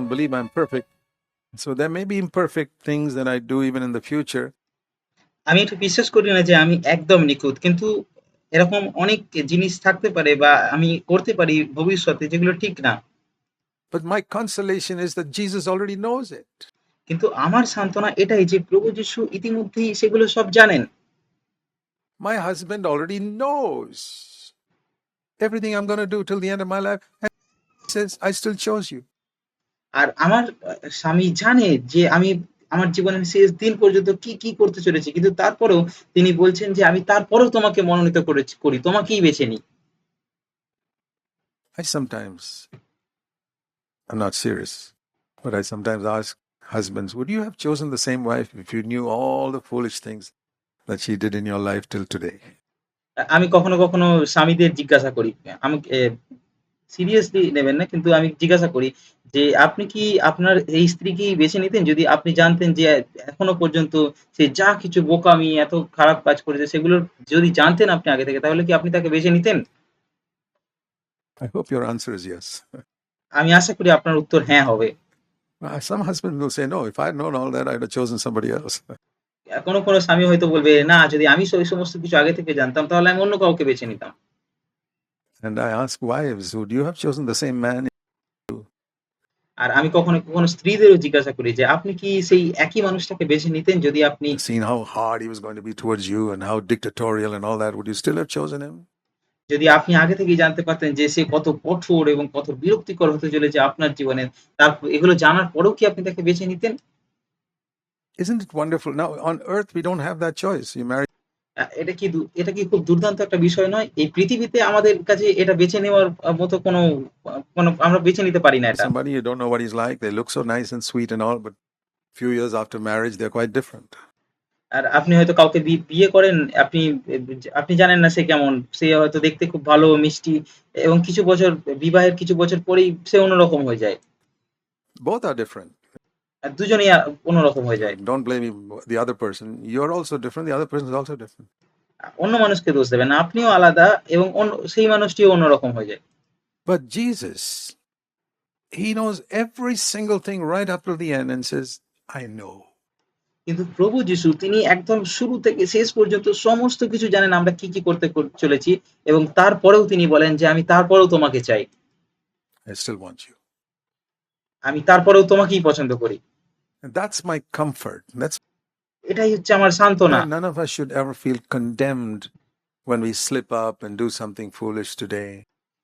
don't believe I'm perfect. So there may be imperfect things that I do even in the future. আমি এটা বিশ্বাস করি না যে আমি একদম নিখুঁত। কিন্তু এরকম অনেক জিনিস থাকতে পারে বা আমি করতে পারি ভবিষ্যতে যেগুলো ঠিক না। But my consolation is that Jesus already knows it. কিন্তু আমার সান্ত্বনা এটাই যে প্রভু যিশু ইতিমধ্যেই সেগুলো সব জানেন। My husband already knows everything I'm going to do till the end of my life. And he says, I still chose you. আর আমার স্বামী জানে যে আমি আমার জীবনের শেষ দিন পর্যন্ত কি, কি করতে চলেছি। কিন্তু তারপরেও তিনি বলছেন যে আমি তারপরেও তোমাকে মনোনীত করেছি করি। তোমাকেই বেছে নিই। I sometimes, I'm not serious, but I sometimes ask husbands, would you have chosen the same wife if you knew all the foolish things that she did in your life till today? আমি কখনো, কখনো স্বামীদের জিজ্ঞাসা করি। আমি seriously নেবেন না। কিন্তু আমি জিজ্ঞাসা করি যে, "আপনি কি আপনার এই স্ত্রীকেই বেছে নিতেন যদি আপনি জানতেন যে এখনও পর্যন্ত সে যা কিছু বোকামি, এত খারাপ কাজ করেছে সেগুলো যদি জানতেন আপনি আগে থেকে তাহলে কি আপনি তাকে বেছে নিতেন?" I hope your answer is yes. আমি আশা করি আপনার উত্তর হ্যাঁ হবে। Uh, Some husbands will say, no, if I had known all that, I'd have chosen somebody else. আ কোনো, কোনো স্বামী হয়তো বলবে, "না যদি আমি স ওই সমস্ত কিছু আগে থেকে জানতাম তাহলে আমি অন্য কাউকে বেছে নিতাম।" And I ask wives, would you have chosen the same man? আর আমি কখনো, কখনো স্ত্রীদেরও জিজ্ঞাসা করি যে, "আপনি কি সেই একই মানুষটাকে বেছে নিতেন যদি আপনি Seen how hard he was going to be towards you and how dictatorial and all that, would you still have chosen him? যদি আপনি আগে থেকেই জানতে পারতেন যে সে কত কঠোর এবং কত বিরক্তিকর হতে চলেছে আপনার জীবনে, তার এগুলো জানার পরেও কি আপনি তাকে বেছে নিতেন?" Isn't it wonderful? Now, on earth, we don't have that choice. You marry এটা কি এটা কি খুব দুর্দান্ত একটা বিষয় নয়? এই পৃথিবীতে আমাদের কাছে এটা বেছে নেওয়ার মতো কোনো কোনো আমরা বেছে নিতে পারি না এটা। somebody you don't know what he's like. They look so nice and sweet and all, but few years after marriage, they're quite different. আর আপনি হয়তো কাউকে বিয়ে করেন, আপনি আপনি জানেন না সে কেমন। সে হয়তো দেখতে খুব ভালো, মিষ্টি এবং কিছু বছর বিবাহের কিছু বছর পরেই সে অন্যরকম হয়ে যায়। Both are different. আর দুজনেই অন্যরকম হয়ে যায়। Don't blame the other person. You're also different. The other person is also different. আ অন্য মানুষকে দোষ দেবেন আপনিও আলাদা এবং সেই মানুষটিও অন্যরকম হয়ে যায়। But Jesus, he knows every single thing right up till the end and says, I know. কিন্তু প্রভু যিশু তিনি একদম শুরু থেকে শেষ পর্যন্ত সমস্ত কিছু জানেন আমরা কি, কি করতে চলেছি এবং তারপরেও তিনি বলেন যে, "আমি তারপরেও তোমাকে চাই। I still want you. আমি তারপরেও তোমাকেই পছন্দ করি।" And that's my comfort. That's এটাই হচ্ছে আমার সান্ত্বনা। none of us should ever feel condemned when we slip up and do something foolish today.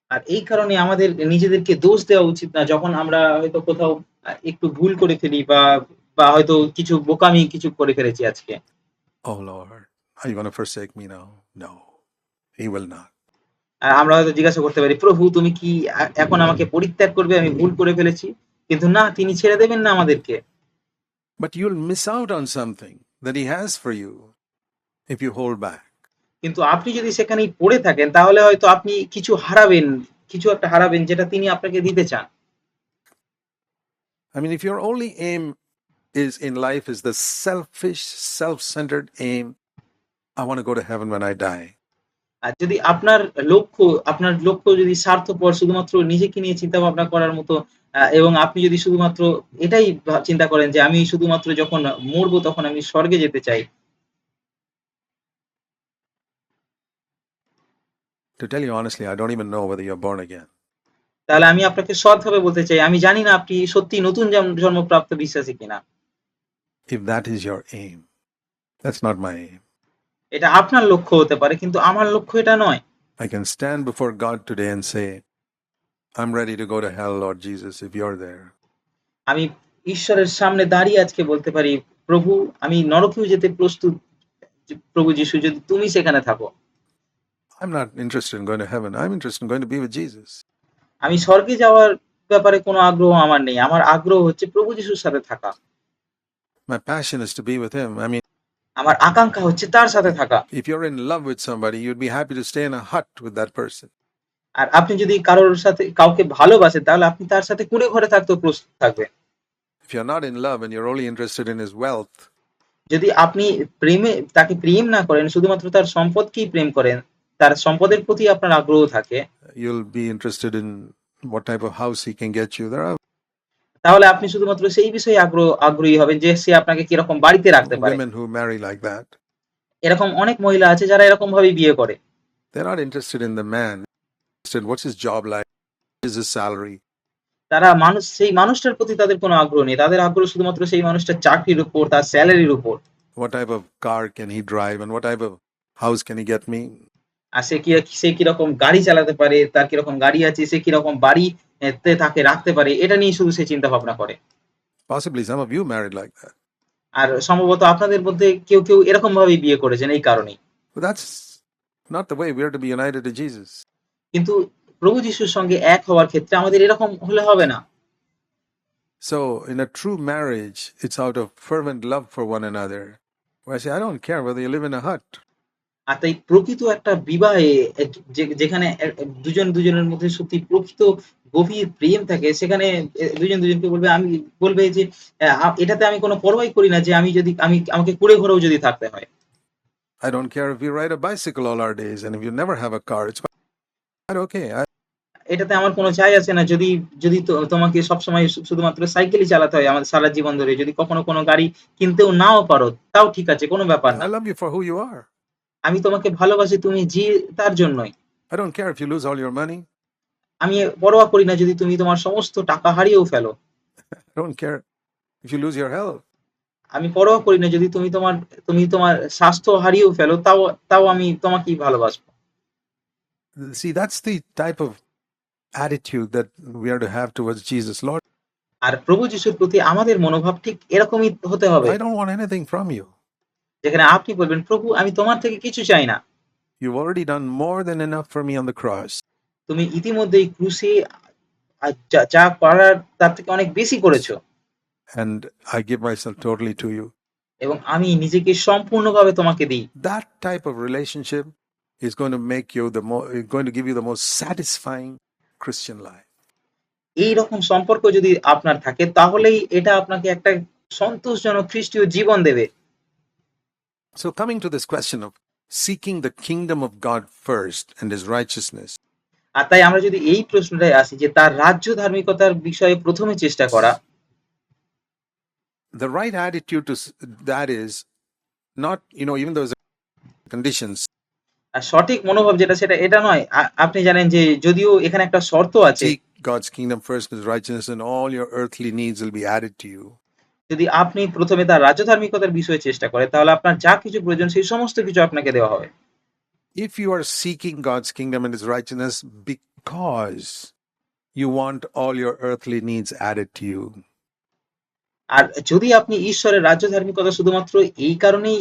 আর এই কারণে আমাদের নিজেদেরকে দোষ দেওয়া উচিত না। যখন আমরা হয়তো কোথাও আ একটু ভুল করে ফেলি বা, বা হয়তো কিছু বোকামি কিছু করে ফেলেছি আজকে। Oh Lord, are you going to forsake me now? No, he will not. আ আমরা হয়তো জিজ্ঞাসা করতে পারি, "প্রভু তুমি কি আ এখন আমাকে পরিত্যাগ করবে? আমি ভুল করে ফেলেছি।" কিন্তু না তিনি ছেড়ে দেবেন না আমাদেরকে। But you'll miss out on something that he has for you if you hold back. কিন্তু আপনি যদি সেখানেই পড়ে থাকেন তাহলে হয়তো আপনি কিছু হারাবেন, কিছু একটা হারাবেন যেটা তিনি আপনাকে দিতে চান। I mean, if your only aim is in life is the selfish, self-centered aim, I want to go to heaven when I die. আর যদি আপনার লক্ষ্য আপনার লক্ষ্য যদি স্বার্থপর শুধুমাত্র নিজেকে নিয়ে চিন্তা ভাবনা করার মতো এবং আপনি যদি শুধুমাত্র এটাই চিন্তা করেন যে আমি শুধুমাত্র যখন মরবো তখন আমি স্বর্গে যেতে চাই। To tell you honestly, I don't even know whether you're born again. তাহলে আমি আপনাকে সৎভাবে বলতে চাই আমি জানি না আপনি সত্যিই নতুন জন জন্মপ্রাপ্ত বিশ্বাসী কিনা। If that is your aim, that's not my aim. এটা আপনার লক্ষ্য হতে পারে কিন্তু আমার লক্ষ্য এটা নয়। I can stand before God today and say, I'm ready to go to hell, Lord Jesus, if you're there. আমি ঈশ্বরের সামনে দাঁড়িয়ে আজকে বলতে পারি, "প্রভু আমি নরকেও যেতে প্রস্তুত প্রভু যিশু যদি তুমি সেখানে থাকো।" I'm not interested in going to heaven. I'm interested in going to be with Jesus. আমি স্বর্গে যাওয়ার ব্যাপারে কোনো আগ্রহ আমার নেই। আমার আগ্রহ হচ্ছে প্রভু যিশুর সাথে থাকা। My passion is to be with him. I mean, আমার আকাঙ্ক্ষা হচ্ছে তার সাথে থাকা। If you are in love with somebody you'd be happy to stay in a hut with that person আর আপনি যদি কারোর সাথে কাউকে ভালোবাসেন তাহলে আপনি তার সাথে কুড়ে ঘরে থাকতে প্রস্তুত থাকবেন। If you are not in love and you are only interested in his wealth যদি আপনি প্রেমে তাকে প্রেম না করেন শুধুমাত্র তার সম্পদকেই প্রেম করেন তার সম্পদের প্রতি আপনার আগ্রহ থাকে you will be interested in what type of house he can get you there are তাহলে আপনি শুধুমাত্র সেই বিষয়ে আগ্রহ আগ্রহী হবেন যে সে আপনাকে কীরকম বাড়িতে রাখতে পারে। এরকম অনেক মহিলা আছে যারা এরকম ভাবে বিয়ে করে। they're not interested in the man. Interested in what's his job like, what is his salary, তারা মানুষ সেই মানুষটার প্রতি তাদের কোনো আগ্রহ নেই। তাদের আগ্রহ শুধুমাত্র সেই মানুষটার চাকরির উপর, তার স্যালারির উপর। what type of car can he drive, and what type of house can he get me. আর সে কি সে কীরকম গাড়ি চালাতে পারে, তার কীরকম গাড়ি আছে, সে কীরকম বাড়ি এতে তাকে রাখতে পারে, এটা নিয়ে শুধু সে চিন্তা ভাবনা করে। Possibly some of you married like that. আর সম্ভবত আপনাদের মধ্যে কেউ, কেউ এরকম ভাবেই বিয়ে করেছেন এই। But that's not the way we are to be united to Jesus. কিন্তু প্রভু যিশুর সঙ্গে এক হওয়ার ক্ষেত্রে আমাদের এরকম হলে হবে না। So, in a true marriage, it's out of fervent love for one another. Where I say, I don't care whether you live in a hut. আর তাই প্রকৃত একটা বিবাহে যেখানে দুজন দুজনের মধ্যে সত্যি প্রকৃত গভীর প্রেম থাকে সেখানে দুজন দুজনকে বলবে আমি বলবে যে এটাতে আমি কোনো পরোয়াই করি না যে আমি যদি আমি আমাকে কুড়ে ঘরেও যদি থাকতে হয়। I don't care if you ride a bicycle all our days and if you never have a car, it's quite okay. I, এটাতে আমার কোনো চাই আছে না যদি যদি তোমাকে সবসময় শু শুধুমাত্র সাইকেলই চালাতে হয় আমাদের সারা জীবন ধরে। যদি কখনো কোনো গাড়ি কিনতেও নাও পারো, তাও ঠিক আছে কোনো ব্যাপার না। I love you for who you are. আমি তোমাকে ভালোবাসি তুমি যে তার জন্যই। I don't care if you lose all your money. আমি পরোয়া করি না যদি তুমি তোমার সমস্ত টাকা হারিয়েও ফেলো। I don't care if you lose your আমি পরোয়া করি না যদি তুমি তোমার তুমি তোমার স্বাস্থ্য হারিয়েও ফেলো তাও তাও আমি তোমাকেই ভালোবাসবো। See, that's the type of attitude that we are to have towards Jesus. Lord, আর প্রভু যিশুর প্রতি আমাদের মনোভাব ঠিক এরকমই হতে হবে। I don't want anything from you. যেখানে আপনি বলবেন, "প্রভু আমি তোমার থেকে কিছু চাই না। You've already done more than enough for me on the cross. তুমি ইতিমধ্যেই ক্রুশে যা করার তার থেকে অনেক বেশি করেছ। And I give myself totally to you. এবং আমি নিজেকে সম্পূর্ণভাবে তোমাকে দিই।" That type of relationship is going to make you the more, going to give you the most satisfying Christian life. এইরকম সম্পর্ক যদি আপনার থাকে তাহলেই এটা আপনাকে একটা সন্তোষজনক খ্রিস্টীয় জীবন দেবে। So, coming to this question of seeking the kingdom of God first and his righteousness, আর তাই আমরা যদি এই প্রশ্নটায় আসি যে তার রাজ্য ধার্মিকতার বিষয়ে ১ম এ চেষ্টা করা the right attitude to that is not, you know, even there's conditions, আর সঠিক মনোভাব যেটা সেটা এটা নয়। আপনি জানেন যে যদিও এখানে একটা শর্ত আছে। God's kingdom first and his righteousness, and all your earthly needs will be added to you. যদি আপনি ১ম এ তার রাজ্য ধার্মিকতার বিষয়ে চেষ্টা করেন তাহলে আপনার যা কিছু প্রয়োজন সেই সমস্ত কিছু আপনাকে দেওয়া হবে। If you are seeking God's kingdom and his righteousness because you want all your earthly needs added to you, আর যদি আপনি ঈশ্বরের রাজ্য ধার্মিকতা শুধুমাত্র এই কারণেই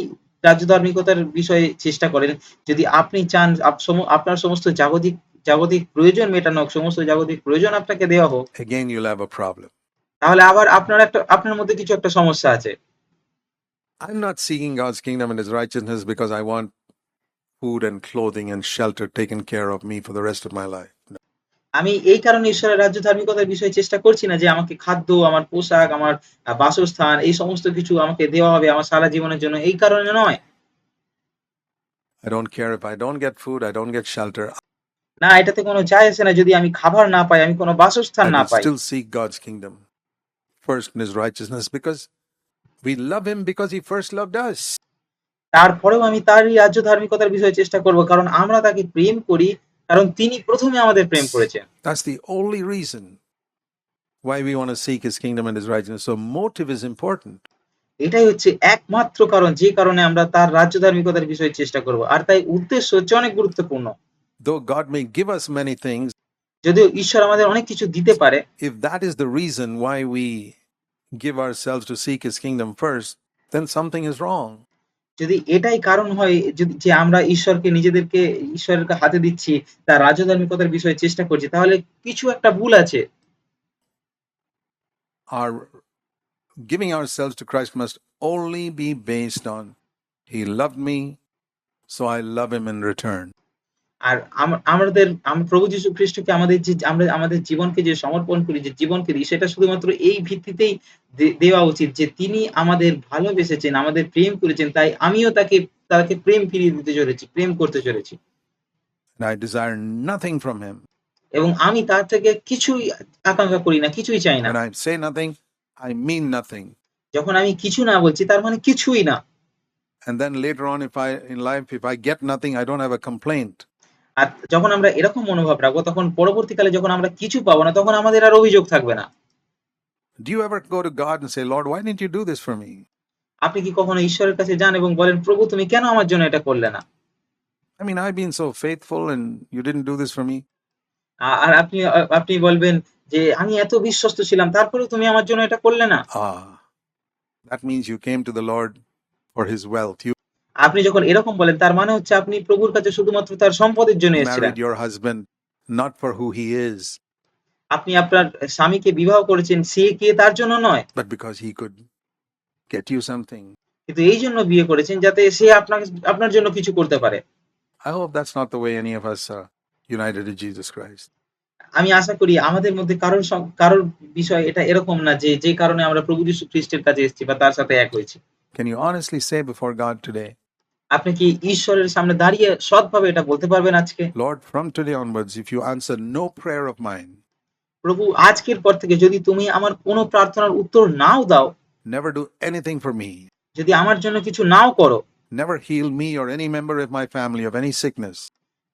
রাজ্য ধার্মিকতার বিষয়ে চেষ্টা করেন, যদি আপনি চান আপ সম আপনার সমস্ত জাগতিক জাগতিক প্রয়োজন মেটানো হোক, সমস্ত জাগতিক প্রয়োজন আপনাকে দেওয়া হোক, again you'll have a problem. তাহলে আবার আপনার একটা আপনার মধ্যে কিছু একটা সমস্যা আছে। I'm not seeking God's kingdom and his righteousness because I want food and clothing and shelter taken care of me for the rest of my life. No. আমি এই কারণে ঈশ্বরের রাজ্য ধার্মিকতার বিষয়ে চেষ্টা করছি না যে আমাকে খাদ্য, আমার পোশাক, আমার আ বাসস্থান এই সমস্ত কিছু আমাকে দেওয়া হবে আমার সারা জীবনের জন্য এই কারণে নয়। I don't care if I don't get food, I don't get shelter. না এটাতে কোনো যায় আসে না যদি আমি খাবার না পাই, আমি কোনো বাসস্থান I না will pi. still seek God's kingdom first in his righteousness because we love him because he first loved us. তারপরেও আমি তারই রাজ্য ধার্মিকতার বিষয়ে চেষ্টা করব। কারণ আমরা তাকে প্রেম করি, কারণ তিনি ১ম এ আমাদের প্রেম করেছেন। That's the only reason why we want to seek his kingdom and his righteousness. So motive is important. এটাই হচ্ছে একমাত্র কারণ যে কারণে আমরা তার রাজ্য ধার্মিকতার বিষয়ে চেষ্টা করব। আর তাই উদ্দেশ্য হচ্ছে অনেক গুরুত্বপূর্ণ। Though God may give us many things, যদিও ঈশ্বর আমাদের অনেক কিছু দিতে পারে, if that is the reason why we give ourselves to seek his kingdom first, then something is wrong. যদি এটাই কারণ হয় যে আমরা ঈশ্বরকে, নিজেদেরকে, ঈশ্বরের হাতে দিচ্ছি, তার রাজধর্মিকতার বিষয়ে চেষ্টা করছি, তাহলে কিছু একটা ভুল আছে। Our giving ourselves to to Christ must only be based on he love me so I love him in return আর আম আমাদের আম প্রভু যীশু খ্রিস্টকে আমাদের যে আমরা আমাদের জীবনকে যে সমর্পণ করি, যে জীবনকে দিই সেটা শুধুমাত্র এই ভিত্তিতেই দেওয়া উচিত যে তিনি আমাদের ভালোবেসেছেন, আমাদের প্রেম করেছেন। তাই আমিও তাকে তাকে প্রেম ফিরিয়ে দিতে চলেছি, প্রেম করতে চলেছি। I desire nothing from him এবং আমি তার থেকে কিছুই আকাঙ্ক্ষা করি না, কিছুই চাই না। I say nothing, I mean nothing. যখন আমি কিছু না বলছি তার মানে কিছুই না। And then later on, if I in life, if I get nothing, I don't have a complaint. আর যখন আমরা এরকম মনোভাব রাখব তখন পরবর্তীকালে যখন আমরা কিছু পাবো না তখন আমাদের আর অভিযোগ থাকবে না। Do you ever go to God and say, Lord, why didn't you do this for me? আপনি কি কখনো ঈশ্বরের কাছে যান এবং বলেন প্রভু তুমি কেন আমার জন্য এটা করলে না? I mean, I've been so faithful and you didn't do this for me. আর আপনি আপনি বলবেন যে আমি এত বিশ্বস্ত ছিলাম তারপরেও তুমি আমার জন্য এটা করলে না। Ah, that means you came to the Lord for his wealth. You আপনি যখন এরকম বলেন তার মানে হচ্ছে আপনি প্রভুর কাছে শুধুমাত্র তার সম্পদের জন্য এসেছিলেন। married your husband not for who he is, আপনি আপনার স্বামীকে বিবাহ করেছেন সে কে তার জন্য নয় but because he could get you something. কিন্তু এই জন্য বিয়ে করেছেন যাতে সে আপনাকে আপনার জন্য কিছু করতে পারে I hope that's not the way any of us are united to Jesus Christ. আমি আশা করি আমাদের মধ্যে কারোর সং- কারোর বিষয় এটা এরকম না যে যে কারণে আমরা প্রভু যীশু খ্রিস্টের কাছে এসেছি বা তার সাথে এক হয়েছি Can you honestly say before God today, আপনি কি ঈশ্বরের সামনে দাঁড়িয়ে সৎ ভাবে এটা বলতে পারবেন আজকে? Lord from today onwards if you answer no prayer of mine প্রভু আজকের পর থেকে যদি তুমি আমার কোনো প্রার্থনার উত্তর নাও দাও never do anything for me যদি আমার জন্য কিছু নাও করো never heal me or any member of my family of any sickness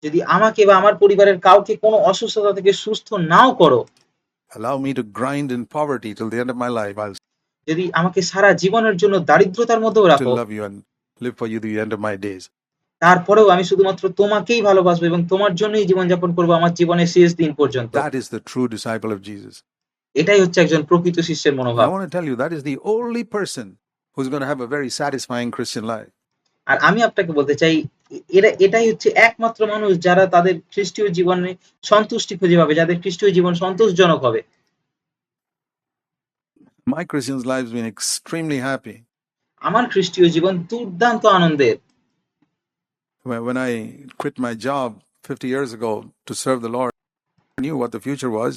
যদি আমাকে বা আমার পরিবারের কাউকে কোনো অসুস্থতা থেকে সুস্থ নাও করো allow me to grind in poverty till the end of my life I যদি আমাকে সারা জীবনের জন্য দারিদ্রতার মধ্যেও রাখো লাভ live for you to the end of my days. তারপরেও আমি শুধুমাত্র তোমাকেই ভালোবাসবো এবং তোমার জন্যই জীবনযাপন করবো আমার জীবনের শেষ দিন পর্যন্ত That is the true disciple of Jesus. এটাই হচ্ছে একজন প্রকৃত শিষ্যের I মনোভাব want to tell you, that is the only person who's going to have a very satisfying Christian life. আর আমি আপনাকে বলতে চাই এ- এরা এটাই হচ্ছে একমাত্র মানুষ যারা তাদের খ্রিস্টীয় জীবনে সন্তুষ্টি খুঁজে পাবে যাদের খ্রিস্টীয় জীবন সন্তোষজনক হবে My Christian's life has been extremely happy. আমার খ্রিস্টীয় জীবন দুর্দান্ত আনন্দের When I quit my job 50 years ago to serve the Lord, I knew what the future was.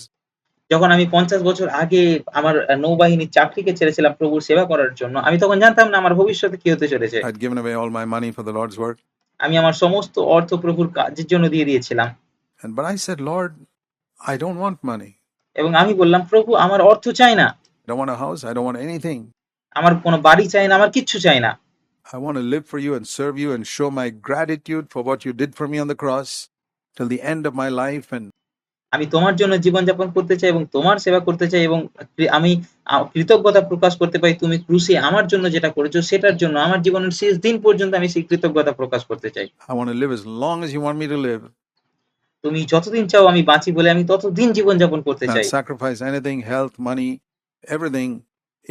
যখন আমি পঞ্চাশ বছর আগে আমার আহ, নৌবাহিনীর চাকরিকে ছেড়েছিলাম প্রভুর সেবা করার জন্য আমি তখন জানতাম না আমার ভবিষ্যতে কি হতে চলেছে I'd given away all my money for the Lord's work. আমি আমার সমস্ত অর্থ প্রভুর কাজের জন্য দিয়ে দিয়েছিলাম And but I said, Lord, I don't want money. এবং আমি বললাম প্রভু আমার অর্থ চাই না I don't want a house. I don't want anything. আমার কোনো বাড়ি চাই না আমার কিচ্ছু চাই না I want to live for you and serve you and show my gratitude for what you did for me on the cross till the end of my life. And আমি তোমার জন্য জীবনযাপন করতে চাই এবং তোমার সেবা করতে চাই এবং আমি কৃতজ্ঞতা প্রকাশ করতে পারি তুমি ক্রুশে আমার জন্য যেটা করেছ সেটার জন্য আমার জীবনের শেষ দিন পর্যন্ত আমি সেই কৃতজ্ঞতা প্রকাশ করতে চাই I want to live as long as you want me to live. তুমি যতদিন চাও আমি বাঁচি বলে আমি ততদিন জীবনযাপন করতে চাই sacrifice anything, health, money, everything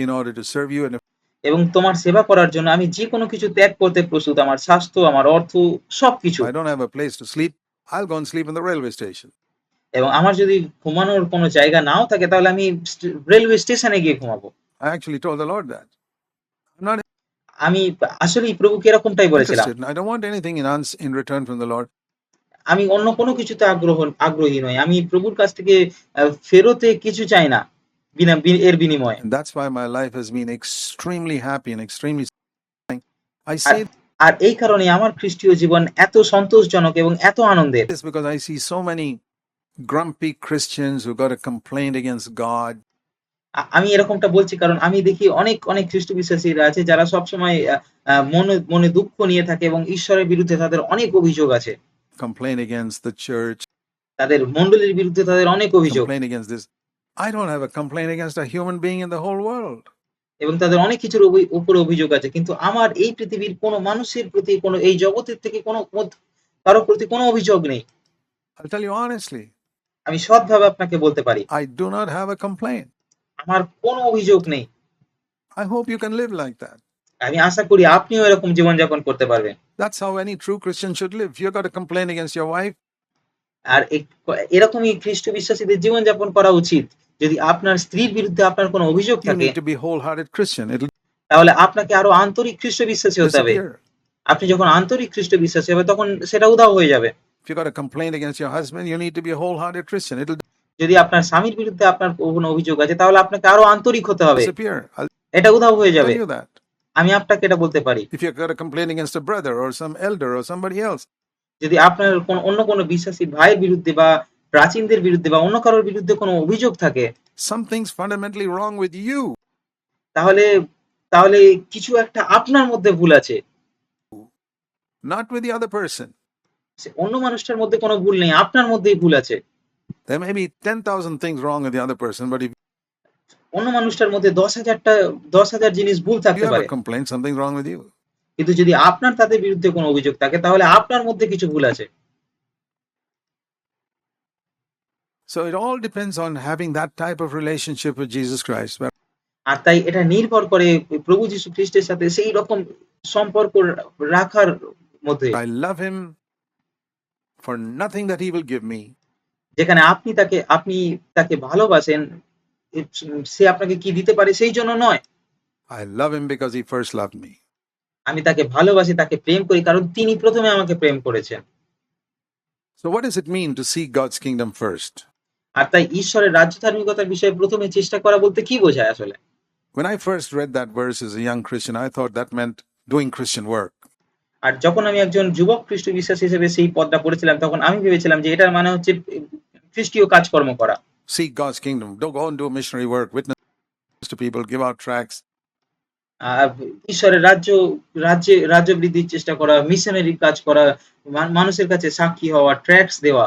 in order to serve you and এবং তোমার সেবা করার জন্য আমি যে কোনো কিছু ত্যাগ করতে প্রস্তুত আমার স্বাস্থ্য আমার অর্থ সবকিছু। প্লেস টু স্লিপ ভালো স্লিপ দ্য রেল সব কিছু এবং আমার যদি ঘুমানোর কোনো জায়গা নাও থাকে তাহলে আমি রেলওয়ে স্টেশনে গিয়ে ঘুমাবো। আমি আসলে প্রভু প্রভুকে এরকমটাই লর্ড আমি অন্য কোনো কিছুতে আগ্রহ আগ্রহী নই। আমি প্রভুর কাছ থেকে ফেরতে কিছু চাই না। এর বিনিময়ে। That's why my life extremely আর এই কারণে আমার খ্রিস্টীয় জীবন এত সন্তোষজনক এবং এত আনন্দের। Because I see so many grumpy Christians God আমি এরকমটা বলছি কারণ আমি দেখি অনেক অনেক খ্রিস্ট বিশ্বাসীরা আছে যারা সব সময় মনে মনে দুঃখ নিয়ে থাকে এবং ঈশ্বরের বিরুদ্ধে তাদের অনেক অভিযোগ আছে। কমপ্লেইন এগেইনস্ট দ্য চার্চ তাদের মণ্ডলীর বিরুদ্ধে তাদের অনেক অভিযোগ। Complain this I don't have a complaint against a human being in the whole world. এবং তাদের অনেক কিছুর উপরে অভিযোগ আছে কিন্তু আমার এই পৃথিবীর কোনো মানুষের প্রতি কোনো এই জগতের থেকে কোনো কারোর প্রতি কোনো অভিযোগ নেই I'll tell you honestly, আমি সৎভাবে আপনাকে বলতে পারি I do not have a complaint. আমার কোনো অভিযোগ নেই I hope you can live like that. আমি আশা করি আপনিও এরকম জীবনযাপন করতে পারবেন That's how any true Christian should live. You've got a complaint against your wife, আর এরকমই খ্রিস্ট বিশ্বাসীদের জীবনযাপন করা উচিত যদি আপনার স্ত্রীর বিরুদ্ধে আপনার কোন অভিযোগ থাকে তাহলে আপনাকে আরও আন্তরিক খ্রিস্ট বিশ্বাসী হতে হবে। আপনি যখন আন্তরিক খ্রিস্ট বিশ্বাসী হবে তখন সেটা উদাও হয়ে যাবে। If you got a complaint যদি আপনার স্বামীর বিরুদ্ধে আপনার কোনো অভিযোগ আছে তাহলে আপনাকে আরও আন্তরিক হতে হবে। এটা উধাও হয়ে যাবে। আমি আপনাকে এটা বলতে পারি। If you got a complaint যদি আপনার কোন অন্য কোন বিশ্বাসী ভাইয়ের বিরুদ্ধে বা প্রাচীনদের বিরুদ্ধে বা অন্য কারোর বিরুদ্ধে কোনো অভিযোগ থাকে something's fundamentally wrong with you. তাহলে তাহলে কিছু একটা আপনার মধ্যে ভুল আছে not with the other person. অন্য মানুষটার মধ্যে কোনো ভুল নেই আপনার মধ্যেই ভুল আছে There may be 10,000 things wrong with the other person, but if অন্য মানুষটার মধ্যে দশ হাজারটা দশ হাজার জিনিস ভুল থাকতে পারে a complaint, something's wrong with you. কিন্তু যদি আপনার তাদের বিরুদ্ধে কোনো অভিযোগ থাকে তাহলে আপনার মধ্যে কিছু ভুল আছে So it all depends on having that type of relationship with Jesus Christ. where আর তাই এটা নির্ভর করে প্রভু যীশু খ্রিস্টের সাথে সেই রকম সম্পর্ক রাখার মধ্যে I love him for nothing that he will give me, যেখানে আপনি তাকে আপনি তাকে ভালোবাসেন সে আপনাকে কি দিতে পারে সেই জন্য নয় I love him because he first loved me. আমি তাকে ভালোবাসি তাকে প্রেম করি কারণ তিনি প্রথমে আমাকে প্রেম করেছেন So what does it mean to seek God's kingdom first? আর তাই ঈশ্বরের রাজ্য ধার্মিকতার বিষয়ে প্রথমে চেষ্টা করা বলতে কি বোঝায় আসলে When I first read that verse as a young Christian, I thought that meant doing Christian work. আর যখন আমি একজন যুবক খ্রিস্ট বিশ্বাস হিসেবে সেই পদটা পড়েছিলাম তখন আমি ভেবেছিলাম যে এটার মানে হচ্ছে খ্রিস্টীয় কাজকর্ম করা Seek God's kingdom. Don't go and do missionary work, witness to people, give out tracts. ঈশ্বরের রাজ্য রাজ্যে রাজ্য বৃদ্ধির চেষ্টা করা মিশনারি কাজ করা মানুষের কাছে সাক্ষী হওয়া ট্র্যাক্স দেওয়া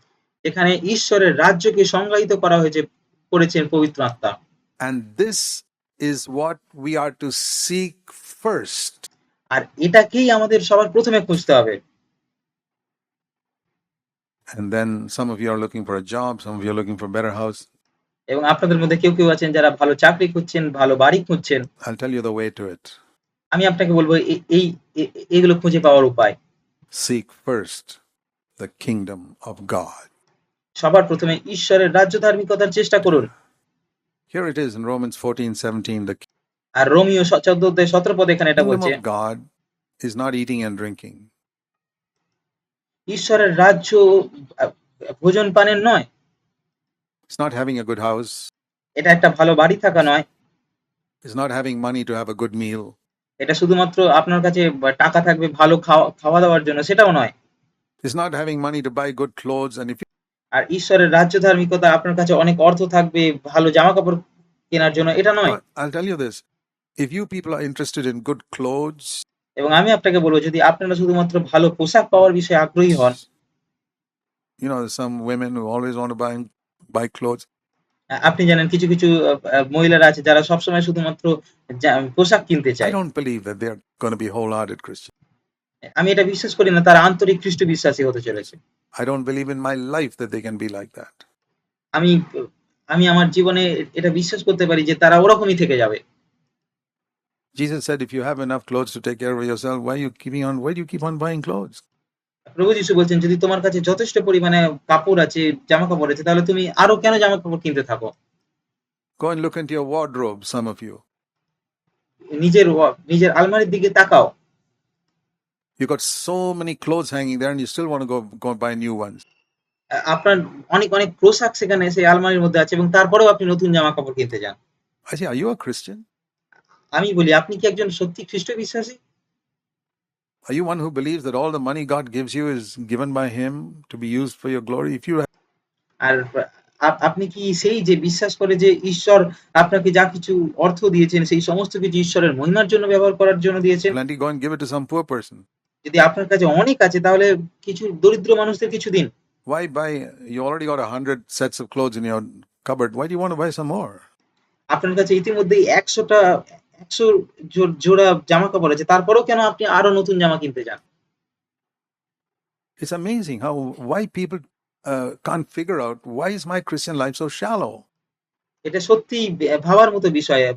এখানে ঈশ্বরের রাজ্যকে সংজ্ঞায়িত করা হয়েছে করেছেন পবিত্র আত্মা And this is what we are to seek first. আর এটাকেই আমাদের সবার প্রথমে খুঁজতে হবে And then some of you are looking for a job, some of you are looking for a better house. এবং আপনাদের মধ্যে কেউ কেউ আছেন যারা ভালো চাকরি খুঁজছেন ভালো বাড়ি খুঁজছেন I'll tell you the way to it. আমি আপনাকে বলব এই এগুলো খুঁজে পাওয়ার উপায় Seek first the kingdom of God. সবার প্রথমে ঈশ্বরের রাজ্য ধার্মিকতার চেষ্টা করুন Here it is in Romans 14 17. The আর রোমিও স- চোদ্দ অধ্যায় সতেরো পদ এখানে এটা বলছে God is not eating and drinking. ঈশ্বরের রাজ্য ভোজন পানের নয় It's not having a good house. এটা একটা ভালো বাড়ি থাকা নয় It's not having money to have a good meal. এটা শুধুমাত্র আপনার কাছে টাকা থাকবে ভালো খাওয়া খাওয়া দাওয়ার জন্য সেটাও নয় It's not having money to buy good clothes. And if you, আর ঈশ্বরের রাজ্য ধার্মিকতা আপনার কাছে অনেক অর্থ থাকবে ভালো জামা কাপড় কেনার জন্য এটা নয়। I tell people interested good clothes এবং আমি আপনাকে বলব যদি আপনারা শুধুমাত্র ভালো পোশাক পাওয়ার বিষয়ে আগ্রহী হন you know some women buy buy clothes আপনি জানেন কিছু কিছু মহিলারা আছে যারা সবসময় শুধুমাত্র পোশাক কিনতে চায়। I don't be whole hearted আমি এটা বিশ্বাস করি না তারা আন্তরিক খ্রিস্ট বিশ্বাসী হতে চলেছে। I don't believe in my life that they can be like that আমি আমি আমার জীবনে এটা বিশ্বাস করতে পারি যে তারা ওরকমই থেকে যাবে। Jesus said if you have enough clothes to take care of yourself why are you keeping on why do you keep on buying clothes? প্রভু যিশু বলছেন যদি তোমার কাছে যথেষ্ট পরিমাণে কাপড় আছে জামা কাপড় আছে তাহলে তুমি আরও কেন জামা কাপড় কিনতে থাকো? Go and look into your wardrobe some of you নিজের নিজের আলমারির দিকে তাকাও। You got so many clothes hanging there, and you still want to go go and buy new ones. আ- আপনার অনেক অনেক পোশাক সেখানে সেই আলমারির মধ্যে আছে এবং তারপরেও আপনি নতুন জামা কাপড় কিনতে যান I say, are you a Christian? আমি বলি আপনি কি একজন সত্যি খ্রিস্ট বিশ্বাসী Are you one who believes that all the money God gives you is given by Him to be used for your glory? If you R up- আপনি কি সেই যে বিশ্বাস করে যে ঈশ্বর আপনাকে যা কিছু অর্থ দিয়েছেন সেই সমস্ত কিছু ঈশ্বরের মহিমার জন্য ব্যবহার করার জন্য দিয়েছেন have plenty, go and give it to some poor person. যদি আপনার কাছে অনেক আছে তাহলে কিছু দরিদ্র মানুষদের কিছু দিন Why buy? You already got a hundred sets of clothes in your cupboard. Why do you want to buy some more? আপনার কাছে ইতিমধ্যেই একশোটা একশো জোড়া জামা কাপড় আছে তারপরেও কেন আপনি আরও নতুন জামা কিনতে চান It's amazing how why people uh, can't figure out why is my Christian life so shallow. এটা সত্যি ভাবার মতো বিষয়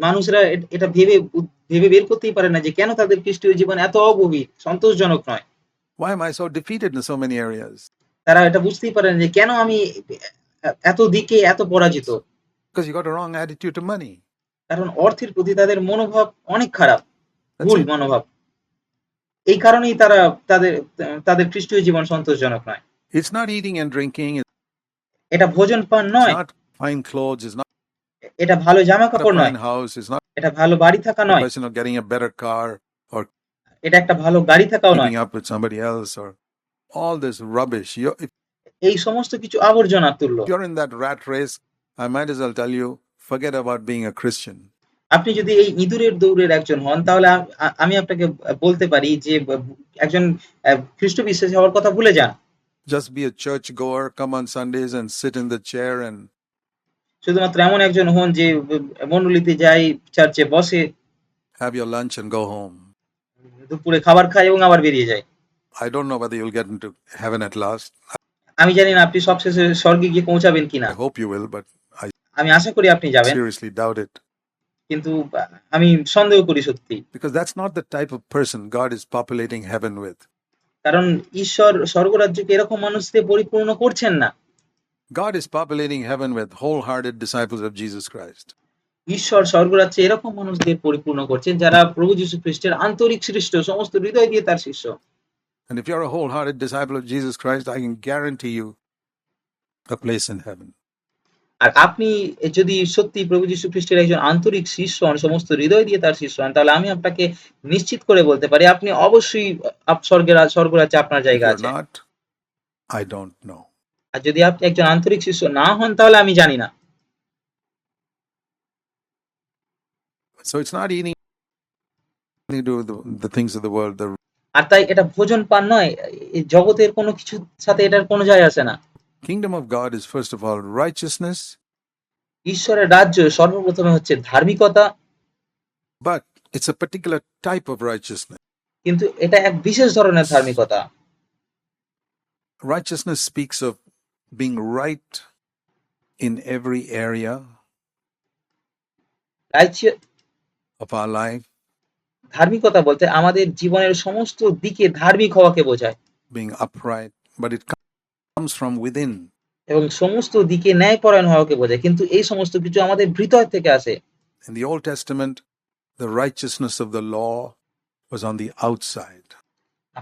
মানুষরা এটা ভেবে ভেবে বের করতেই পারে না যে কেন তাদের খ্রিস্টীয় জীবন এত অগভীর সন্তোষজনক নয় Why am I so defeated in so many areas? তারা এটা বুঝতেই পারে না যে কেন আমি এত দিকে এত পরাজিত। Because you got a wrong attitude to money. কারণ অর্থের প্রতি তাদের মনোভাব অনেক খারাপ। ভুল. মনোভাব। এই কারণেই তারা তাদের তাদের খ্রিস্টীয় জীবন সন্তোষজনক নয়। It's not eating and drinking. এটা ভোজন পান নয়। not fine clothes. It's not এটা ভালো a জামাকাপড় নয়। fine house. It's not এটা ভালো বাড়ি থাকা a নয়। question of getting a better car or এটা একটা ভালো গাড়ি থাকাও নয়। keeping up with somebody else or all this rubbish. You're, if এই সমস্ত কিছু আবর্জনার তুল্য। you're in that rat race, I might as well tell you, forget about being a Christian. আপনি যদি এই ইঁদুরের দৌড়ের একজন হন তাহলে আ আ আমি আপনাকে বলতে পারি যে ব একজন আ খ্রিস্ট বিশ্বাসী হওয়ার কথা ভুলে যান। Just be a church goer, come on Sundays and sit in the chair and শুধুমাত্র এমন একজন হন যে ব মণ্ডলীতে যায়, চার্চে বসে, have your lunch and go home. দুপুরে খাবার খায় এবং আবার বেরিয়ে যায়। I don't know whether you'll get into heaven at last. আমি জানি না আপনি সবশেষে স্বর্গে গিয়ে পৌঁছাবেন কিনা। I hope you will, but I আমি আশা করি আপনি যাবেন। seriously doubt it. কিন্তু আমি সন্দেহ করি সত্যি। Because that's not the type of person God is populating heaven with. কারণ ঈশ্বর স্বর্গরাজ্যকে এরকম মানুষ পরিপূর্ণ করছেন না। God is populating heaven with wholehearted disciples of Jesus Christ. ঈশ্বর স্বর্গরাজ্যে এরকম মানুষ দিয়ে পরিপূর্ণ করছেন যারা প্রভু যীশু খ্রিস্টের আন্তরিক সৃষ্ট সমস্ত হৃদয় দিয়ে তার শিষ্য। And if you're a wholehearted disciple of Jesus Christ, I can guarantee you a place in heaven. আর আপনি যদি সত্যি প্রভু যীশু খ্রিস্টের একজন আন্তরিক শিষ্য হন, সমস্ত হৃদয় দিয়ে তার শিষ্য হন, তাহলে আমি আপনাকে নিশ্চিত করে বলতে পারি আপনি অবশ্যই আপ স্বর্গের স্বর্গরাজ্যে আপনার If জায়গা you're আছে। not, I don't know. আর যদি আপনি একজন আন্তরিক শিষ্য না হন তাহলে আমি জানি না। আর তাই এটা ভোজন পান নয় জগতের কোনো কিছু সাথে এটার কোনো যায় আসে না। Kingdom of God is first of all righteousness ঈশ্বরের রাজ্য সর্বপ্রথমে হচ্ছে ধার্মিকতা। But it's a particular type of righteousness কিন্তু এটা এক বিশেষ ধরনের ধার্মিকতা। Righteousness speaks of being right in every area রাজ্য of our life, ধার্মিকতা বলতে আমাদের জীবনের সমস্ত দিকে ধার্মিক হওয়াকে বোঝায় being upright, but it comes from within. এবং সমস্ত দিকে ন্যায়পরায়ণ হওয়াকে বোঝায়। কিন্তু এই সমস্ত কিছু আমাদের হৃদয় থেকে আসে। In the Old Testament, the righteousness of the law was on the outside.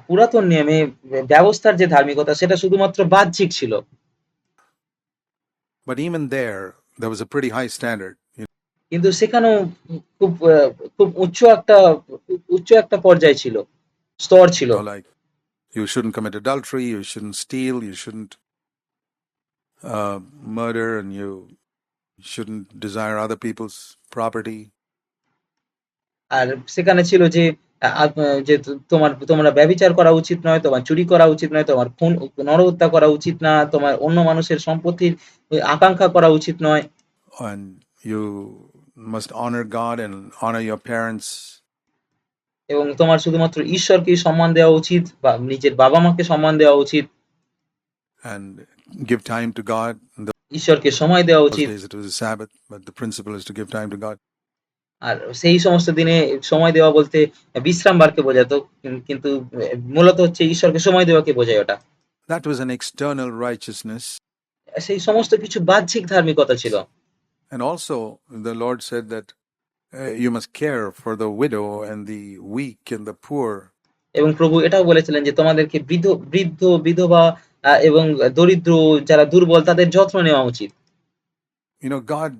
পুরাতন নিয়মে ব্যবস্থার যে ধার্মিকতা সেটা শুধুমাত্র বাহ্যিক ছিল। But even there, there was a pretty high standard. You কিন্তু সেখানেও খুব আ খুব উচ্চ একটা উচ্চ একটা পর্যায় ছিল। স্তর ছিল। know, like you shouldn't commit adultery, you shouldn't steal, you shouldn't uh, murder, and you shouldn't desire other people's property. আর সেখানে ছিল যে আ আ যে তোমার তোমরা ব্যভিচার করা উচিত নয়, তোমার চুরি করা উচিত নয়, তোমার খুন নরহত্যা করা উচিত না, তোমার অন্য মানুষের সম্পত্তির আকাঙ্ক্ষা করা উচিত নয়। and you must honor God and honor your parents. এবং তোমার শুধুমাত্র ঈশ্বরকেই সম্মান দেওয়া উচিত বা নিজের বাবা-মাকে সম্মান দেওয়া উচিত। and give time to God. ঈশ্বরকে সময় দেওয়া উচিত। it was a Sabbath, but the principle is to give time to God. আর সেই সমস্ত দিনে সময় দেওয়া বলতে বিশ্রাম বারকে বোঝাতো। কিন কিন্তু মূলত হচ্ছে ঈশ্বরকে সময় দেওয়াকে বোঝায় ওটা। That was an external righteousness. সেই সমস্ত কিছু বাহ্যিক ধার্মিকতা ছিল। And also, the Lord said that uh, you must care for the widow and the weak and the poor. এবং প্রভু এটাও বলেছিলেন যে তোমাদেরকে বৃদ্ধ বৃদ্ধ, বিধবা এবং দরিদ্র যারা দুর্বল তাদের যত্ন নেওয়া উচিত। You know, God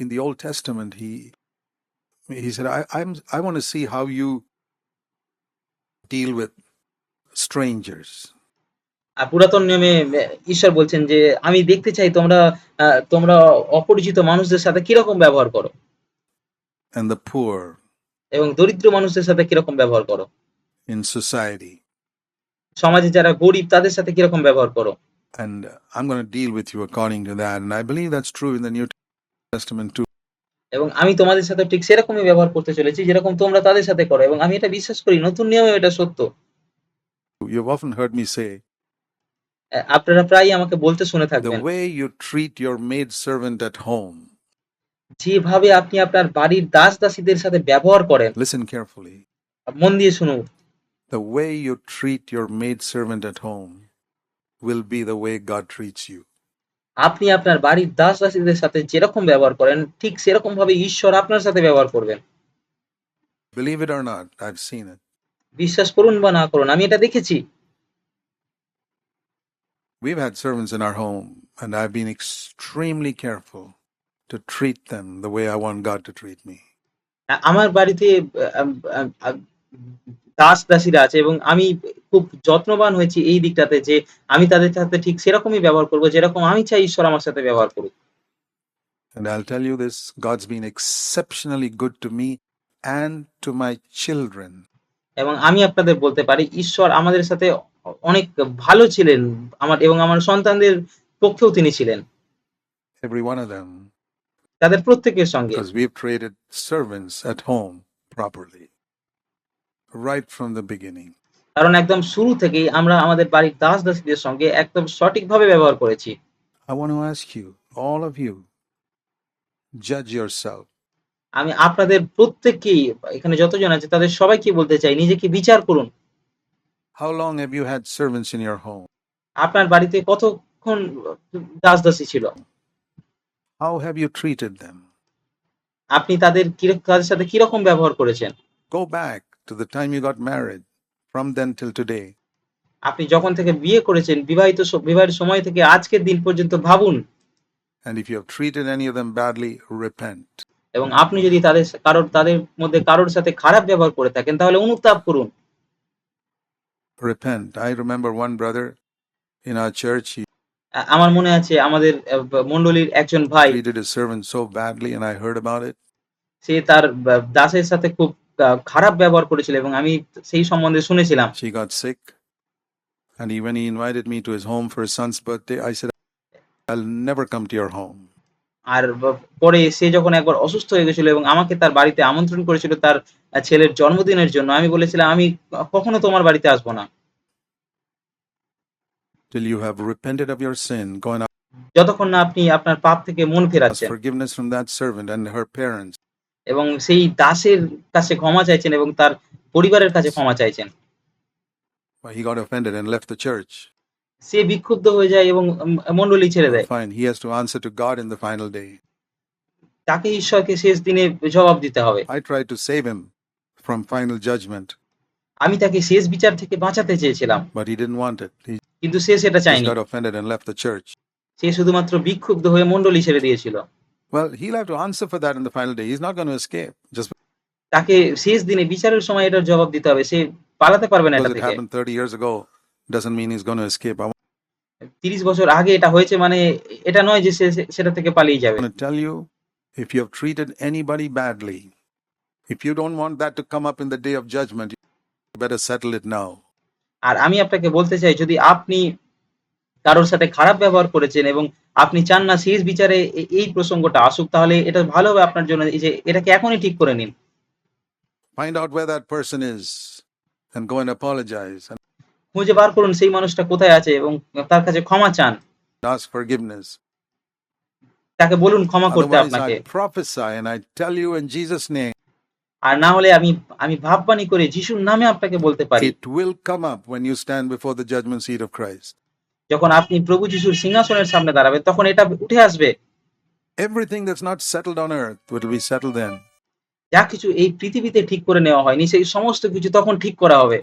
in the Old Testament, He He said, I, I'm I want to see how you deal with strangers. আর পুরাতন নিয়মে এ ঈশ্বর বলছেন যে আমি দেখতে চাই তোমরা আ তোমরা অপরিচিত মানুষদের সাথে কিরকম ব্যবহার করো। and the poor এবং দরিদ্র মানুষদের সাথে কিরকম ব্যবহার করো। in society. সমাজে যারা গরিব তাদের সাথে কিরকম ব্যবহার করো। And uh, I'm going to deal with you according to that. And I believe that's true in the New Testament too. এবং আমি তোমাদের সাথে ঠিক সেরকমই ব্যবহার করতে চলেছি যেরকম তোমরা তাদের সাথে করো এবং আমি এটা বিশ্বাস করি নতুন নিয়মেও এটা সত্য। You've often heard me say, আপনারা প্রায়ই আমাকে বলতে শুনে থাকবেন the way you treat your maid servant at home, যেভাবে আপনি আপনার বাড়ির দাস-দাসীদের সাথে ব্যবহার করেন, listen carefully, মন দিয়ে শুনুন। the way you treat your maid servant at home will be the way God treats you. আপনি আপনার বাড়ির দাস দাসীদের সাথে যেরকম ব্যবহার করেন ঠিক সেরকম ভাবে ঈশ্বর আপনার সাথে ব্যবহার করবেন। বিশ্বাস করুন বা না করুন আমি এটা দেখেছি। We had servants in our home and I have been extremely careful to treat them the way I want God to treat আমার বাড়িতে দাস দাসীরা আছে এবং আমি খুব যত্নবান হয়েছি এই দিকটাতে যে আমি তাদের সাথে ঠিক সেরকমই ব্যবহার করব যেরকম আমি চাই ঈশ্বর আমার সাথে ব্যবহার করুক And I'll tell you this God's been exceptionally good to me and to my children. এবং আমি আপনাদের বলতে পারি ঈশ্বর আমাদের সাথে অনেক ভালো ছিলেন আমার এবং আমার সন্তানদের পক্ষেও তিনি ছিলেন Every one of them. তাদের প্রত্যেকের সঙ্গে Because we've treated servants at home properly. Right from the beginning. কারণ একদম শুরু থেকেই আমরা আমাদের বাড়ির দাস দাসীদের সঙ্গে একদম সঠিকভাবে ব্যবহার করেছি I want to ask you, all of you, judge yourself. আমি আপনাদের প্রত্যেককেই এখানে যতজন আছে তাদের সবাইকে বলতে চাই নিজেকে বিচার করুন How long have you had servants in your home? আপনার বাড়িতে কতক্ষণ দাস দাসী ছিল How have you treated them? আপনি তাদের কিরক- তাদের সাথে কীরকম ব্যবহার করেছেন Go back to the time you got married, from then till today. আপনি যখন থেকে বিয়ে করেছেন বিবাহিত বিবাহের সময় থেকে আজকের দিন পর্যন্ত ভাবুন And if you have treated any of them badly, repent. এবং আপনি যদি তাদের কারোর তাদের মধ্যে কারোর সাথে খারাপ ব্যবহার করে থাকেন তাহলে অনুতাপ করুন Repent. I remember one brother in our church, he আমার মনে আছে আমাদের মণ্ডলীর একজন ভাই treated his servant so badly, and I heard about it. সে তার দাসের সাথে খুব খারাপ ব্যবহার করেছিল এবং আমি সেই সম্বন্ধে শুনেছিলাম। আর পরে সে যখন একবার অসুস্থ হয়ে গেছিল এবং আমাকে তার বাড়িতে আমন্ত্রণ করেছিল তার ছেলের জন্মদিনের জন্য আমি বলেছিলাম আমি কখনো তোমার বাড়িতে আসব না। Till you have repented of your sin যতক্ষণ না আপনি আপনার পাপ থেকে মন ফিরাচ্ছেন। forgiveness from that servant and এবং সেই দাসের কাছে ক্ষমা চাইছেন এবং তার পরিবারের কাছে ক্ষমা চাইছেন he got offended and left the church. সে বিক্ষুব্ধ হয়ে যায় এবং মণ্ডলী ছেড়ে দেয় Fine. He has to answer to God in the final day. তাকে ঈশ্বরকে শেষ দিনে জবাব দিতে হবে I tried to save him from final judgment, আমি তাকে শেষ বিচার থেকে বাঁচাতে চেয়েছিলাম but he didn't want it. He কিন্তু সে সেটা চায়নি got offended and left the church. সে শুধুমাত্র বিক্ষুব্ধ হয়ে মণ্ডলী ছেড়ে দিয়েছিল Well, he'll have to answer for that in the final day. He's not going to escape just তাকে শেষ দিনে বিচারের সময় এটার জবাব দিতে হবে সে পালাতে পারবে না এটা because it থেকে happened 30 years ago doesn't mean he's going to escape. I তিরিশ বছর আগে এটা হয়েছে মানে এটা নয় যে সে সে- সেটা থেকে পালিয়ে যাবে want to tell you if you have treated anybody badly, if you don't want that to come up in the day of judgment, you better settle it now. আর আমি আপনাকে বলতে চাই যদি আপনি কারোর সাথে খারাপ ব্যবহার করেছেন এবং আপনি চান না শেষ বিচারে এই প্রসঙ্গটা আসুক তাহলে এটা ভালো হবে আপনার জন্য যে এটাকে এখনই ঠিক করে নিন। Find out where that person is and খুঁজে বার করুন সেই মানুষটা কোথায় আছে এবং তার কাছে ক্ষমা চান। ask forgiveness তাকে বলুন ক্ষমা করতে আপনাকে। prophesy and i tell you in jesus name আর না হলে আমি আমি ভাববানি করে যিশুর নামে আপনাকে বলতে পারি। it will come up when you stand before the judgment seat of যখন আপনি প্রভু যিশুর সিংহাসনের সামনে দাঁড়াবেন তখন এটা উঠে আসবে Everything that's not settled on earth will be settled then. যা কিছু এই পৃথিবীতে ঠিক করে নেওয়া হয়নি সেই সমস্ত কিছু তখন ঠিক করা হবে